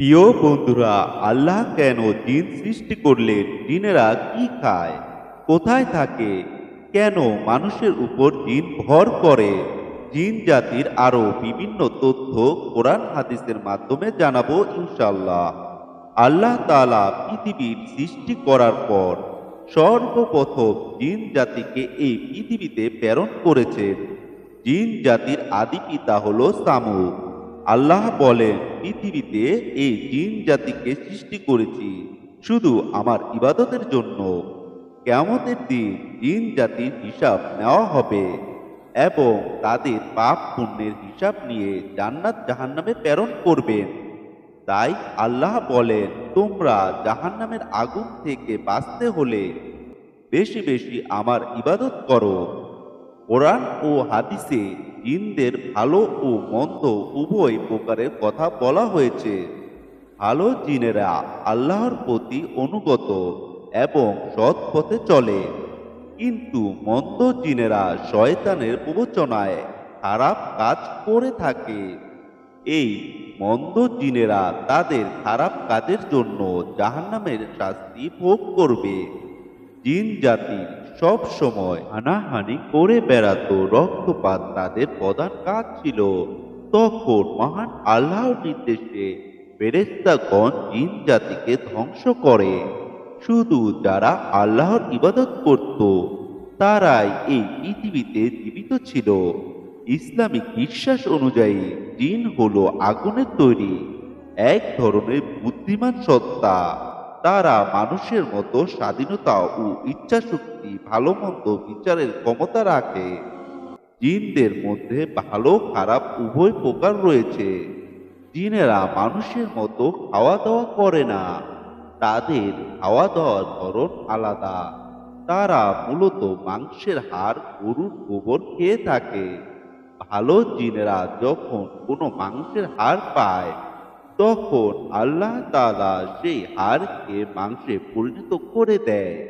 প্রিয় বন্ধুরা, আল্লাহ কেন জিন সৃষ্টি করলেন? জিনেরা কি খায়? কোথায় থাকে? কেন মানুষের উপর জিন ভর করে? জিন জাতির আরও বিভিন্ন তথ্য কোরআন হাদিসের মাধ্যমে জানাব ইনশাল্লাহ আল্লাহ তালা পৃথিবীর সৃষ্টি করার পর সর্বপ্রথম জিন জাতিকে এই পৃথিবীতে প্রেরণ করেছেন। জিন জাতির আদি পিতা হল সামুদ। আল্লাহ বলেন পৃথিবীতে এই জিন জাতিকে সৃষ্টি করেছি শুধু আমার ইবাদতের জন্য। কেমতের দিন জিন জাতির হিসাব নেওয়া হবে এবং তাদের পাপ পুণ্যের হিসাব নিয়ে জান্নাত জাহান্নামে প্রেরণ করবেন। তাই আল্লাহ বলেন, তোমরা জাহান্নামের আগুন থেকে বাঁচতে হলে বেশি বেশি আমার ইবাদত করো। কোরআন ও হাদিসে জিনদের ভালো ও মন্দ উভয় প্রকারের কথা বলা হয়েছে। ভালো জিনেরা আল্লাহর প্রতি অনুগত এবং সৎ পথে চলে। কিন্তু মন্দ জিনেরা শয়তানের প্রবচনায় খারাপ কাজ করে থাকে। এই মন্দ জিনেরা তাদের খারাপ কাজের জন্য জাহান্নামের শাস্তি ভোগ করবে। জিন জাতি সব সময় হানাহানি করে বেড়াতো, রক্তপাত তাদের প্রধান কাজ ছিল। তখন মহান আল্লাহর নির্দেশে ফেরেস্তাগণ জিন জাতিকে ধ্বংস করে। শুধু যারা আল্লাহর ইবাদত করত, তারাই এই পৃথিবীতে জীবিত ছিল। ইসলামিক বিশ্বাস অনুযায়ী জিন হলো আগুনের তৈরি, এক ধরনের বুদ্ধিমান সত্তা। তারা মানুষের মতো স্বাধীনতা ও ইচ্ছাশক্তি ভালো মন্দ বিচারের ক্ষমতা রাখে। জিনদের মধ্যে ভালো, খারাপ উভয় প্রকার রয়েছে। জিনেরা মানুষের মতো খাওয়া দাওয়া করে না। তাদের খাওয়া দাওয়ার ধরন আলাদা। তারা মূলত মাংসের হাড়, গরুর গোবর খেয়ে থাকে। ভালো জিনেরা যখন কোনো মাংসের হাড় পায় তখন আল্লাহ তাআলা সেই হাড়কে, মাংসে পরিণত করে দেয়।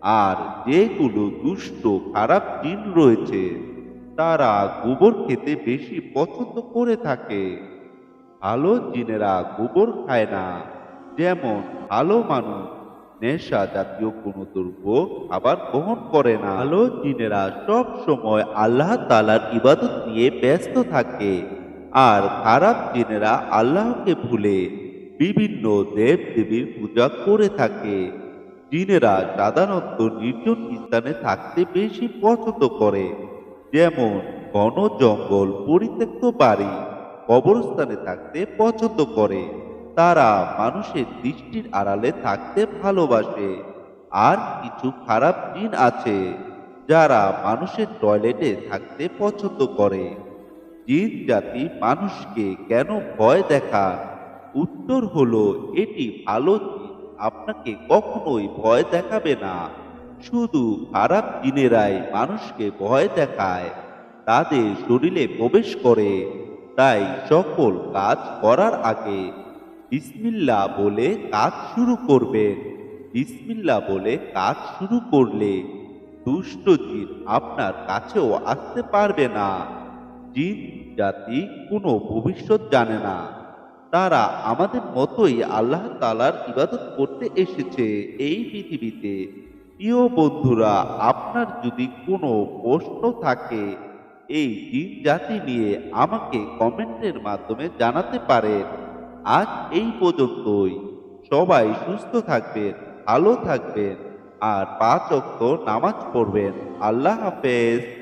আর যেগুলো দুষ্ট, খারাপ জিন রয়েছে, তারা গোবর খেতে বেশি পছন্দ করে থাকে। ভালো জিনেরা গোবর খায় না। যেমন ভালো মানুষ নেশা জাতীয় কোনো দ্রব্য খাবার গ্রহণ করে না। ভালো জিনেরা সব সময় আল্লাহ তালার ইবাদত নিয়ে ব্যস্ত থাকে। আর খারাপ জিনেরা আল্লাহকে ভুলে বিভিন্ন দেব দেবীর পূজা করে থাকে। জিনেরা সাধারণত নির্জন স্থানে থাকতে বেশি পছন্দ করে, যেমন ঘন জঙ্গল, পরিত্যক্ত বাড়ি, কবরস্থানে থাকতে পছন্দ করে। তারা মানুষের দৃষ্টির আড়ালে থাকতে ভালোবাসে। আর কিছু খারাপ জিন আছে, যারা মানুষের টয়লেটে থাকতে পছন্দ করে। জিন জাতি মানুষকে কেন ভয় দেখান উত্তর হলো, এটি ভালো জিন আপনাকে কখনোই ভয় দেখাবে না। শুধু খারাপ জিনেরাই মানুষকে ভয় দেখায়। তাদের শরীরে প্রবেশ করে। তাই সকল কাজ করার আগে বিসমিল্লা বলে কাজ শুরু করবেন। বিসমিল্লা বলে কাজ শুরু করলে দুষ্ট জিন আপনার কাছেও আসতে পারবে না। জিন জাতি, কোনো ভবিষ্যৎ জানে না। তারা আমাদের মতোই আল্লাহ তালার ইবাদত করতে এসেছে এই পৃথিবীতে। প্রিয় বন্ধুরা, আপনার যদি কোনো প্রশ্ন থাকে, এই জিন জাতি নিয়ে আমাকে কমেন্টের মাধ্যমে জানাতে পারেন। আজ এই পর্যন্তই। সবাই সুস্থ থাকবেন, ভালো থাকবেন, আর পাঁচ অক্ত নামাজ পড়বেন। আল্লাহ হাফেজ।